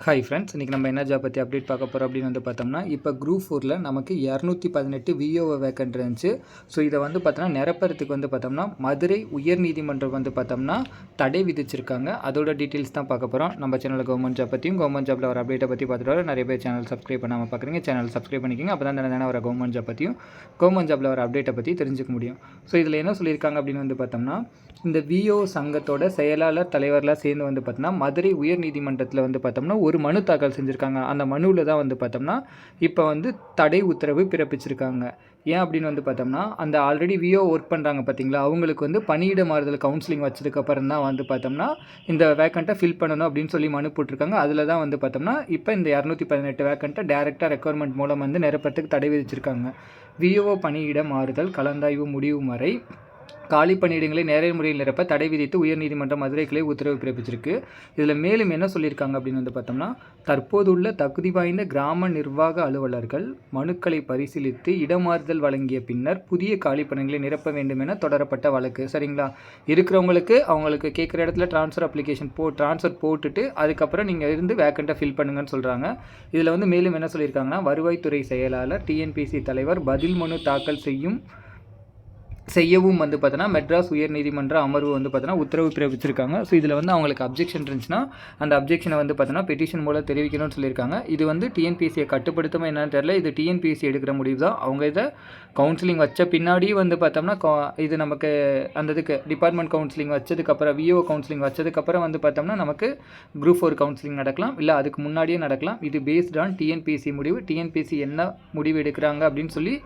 Hi friends இன்றைக்கி நம்ம என்ன ஜாப் பற்றி அப்டேட் பார்க்க போகிறோம் அப்படின்னு வந்து பார்த்தோம்னா இப்போ குரூப் ஃபோரில் நமக்கு இரநூத்தி பதினெட்டு விஓஓ வேக்கன்ட் இருந்துச்சு. ஸோ இதை வந்து பார்த்தோம்னா நிரப்புறதுக்கு வந்து பார்த்தோம்னா மதுரை உயர்நீதிமன்றம் வந்து பார்த்தோம்னா தடை விதிச்சிருக்காங்க. அதோட டீட்டெயில்ஸ் தான் பார்க்க போகிறோம் நம்ம சேனலில் கவர்மெண்ட் ஜாப் பற்றியும் கவர்மெண்ட் ஜாப்பில் வர அப்டேட்டை பற்றி பார்த்துட்டு வர நிறைய பேர் சேனல் சப்ஸ்கிரைப் பண்ணாமல் பார்க்குறீங்க. சேனல் சப்ஸ்கிரைப் பண்ணிக்கிங்க. அப்போ தான் தானே வர கவர்மெண்ட் ஜாப் பற்றியும் கவர்மெண்ட் ஜாப்பில் வர அப்டேட்டை பற்றி தெரிஞ்சுக்க முடியும். ஸோ இதில் என்ன சொல்லியிருக்காங்க அப்படின்னு வந்து பார்த்தோம்னா இந்த விஓ சங்கத்தோட செயலாளர் தலைவரெலாம் சேர்ந்து வந்து பார்த்தோம்னா மதுரை உயர்நீதிமன்றத்தில் வந்து பார்த்தோம்னா ஒரு மனு தாக்கல் செஞ்சுருக்காங்க. அந்த மனுவில் தான் வந்து பார்த்தோம்னா இப்போ வந்து தடை உத்தரவு பிறப்பிச்சிருக்காங்க. ஏன் அப்படின்னு வந்து பார்த்தோம்னா அந்த ஆல்ரெடி விஓ ஒர்க் பண்ணுறாங்க பார்த்தீங்களா அவங்களுக்கு வந்து பணியிட மாறுதல் கவுன்சிலிங் வச்சதுக்கப்புறம் தான் வந்து பார்த்தோம்னா இந்த வேக்கண்ட்டை ஃபில் பண்ணணும் அப்படின்னு சொல்லி மனு போட்டிருக்காங்க. அதில் தான் வந்து பார்த்தோம்னா இப்போ இந்த இரநூத்தி பதினெட்டு வேக்கண்ட்டை டேரெக்டாக ரெக்குவயர்மெண்ட் மூலம் வந்து நிரப்புறதுக்கு தடை விதிச்சிருக்காங்க. விஓ பணியிட மாறுதல் கலந்தாய்வு முடிவு வரை காலி பணியிடங்களை நேரடி முறையில் நிரப்ப தடை விதித்து உயர்நீதிமன்றம் மதுரை கிளை உத்தரவு பிறப்பிச்சிருக்கு. இதில் மேலும் என்ன சொல்லியிருக்காங்க அப்படின்னு வந்து பார்த்தோம்னா தற்போதுள்ள தகுதி வாய்ந்த கிராம நிர்வாக அலுவலர்கள் மனுக்களை பரிசீலித்து இடமாறுதல் வழங்கிய பின்னர் புதிய காலி பணிகளை நிரப்ப வேண்டும் என தொடரப்பட்ட வழக்கு. சரிங்களா? இருக்கிறவங்களுக்கு அவங்களுக்கு கேட்குற இடத்துல ட்ரான்ஸ்ஃபர் அப்ளிகேஷன் போ டிரான்ஸ்ஃபர் போட்டுட்டு அதுக்கப்புறம் நீங்கள் இருந்து வேக்கண்ட்டை ஃபில் பண்ணுங்கன்னு சொல்கிறாங்க இதில் வந்து மேலும் என்ன சொல்லியிருக்காங்கன்னா வருவாய்த்துறை செயலாளர் டிஎன்பிசி தலைவர் பதில் மனு தாக்கல் செய்யும் செய்யவும் வந்து பார்த்தோன்னா மெட்ராஸ் உயர்நீதிமன்ற அமர்வு வந்து பார்த்தோன்னா உத்தரவு பிறப்பிச்சிருக்காங்க. ஸோ இதில் வந்து அவங்களுக்கு அப்ஜெக்ஷன் இருந்துச்சுன்னா அந்த அப்ஜெக்ஷனை வந்து பார்த்தோன்னா பெட்டிஷன் மூலம் தெரிவிக்கணும்னு சொல்லியிருக்காங்க. இது வந்து டிஎன்பிசியை கட்டுப்படுத்தமாக என்னன்னு தெரியல. இது டிஎன்பிசி எடுக்கிற முடிவு தான். அவங்க இதை கவுன்சிலிங் வச்ச பின்னாடி வந்து பார்த்தோம்னா இது நமக்கு அந்த இதுக்கு டிபார்ட்மெண்ட் கவுன்சிலிங் வச்சதுக்கப்புறம் விஓ கவுன்சிலிங் வச்சதுக்கப்புறம் வந்து பார்த்தோம்னா நமக்கு குரூப் ஃபோர் கவுன்சிலிங் நடக்கலாம். இல்லை அதுக்கு முன்னாடியே நடக்கலாம். இது பேஸ்ட் ஆன் டிஎன்பிசி முடிவு. டிஎன்பிசி என்ன முடிவு எடுக்கிறாங்க அப்படின்னு சொல்லி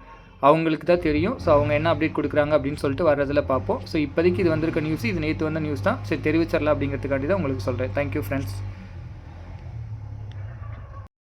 அவங்களுக்கு தான் தெரியும். ஸோ அவங்க என்ன அப்டேட் கொடுக்குறாங்க அப்படின்னு சொல்லிட்டு வரதில் பார்ப்போம். ஸோ இப்போதைக்கு இது வந்திருக்க நியூஸ் இது நேற்று வந்த நியூஸ் தான். சரி தெரிவிச்சிடலாம் அப்படிங்கிறதுக்காண்டி தான் உங்களுக்கு சொல்கிறேன் தேங்க்யூ ஃப்ரெண்ட்ஸ்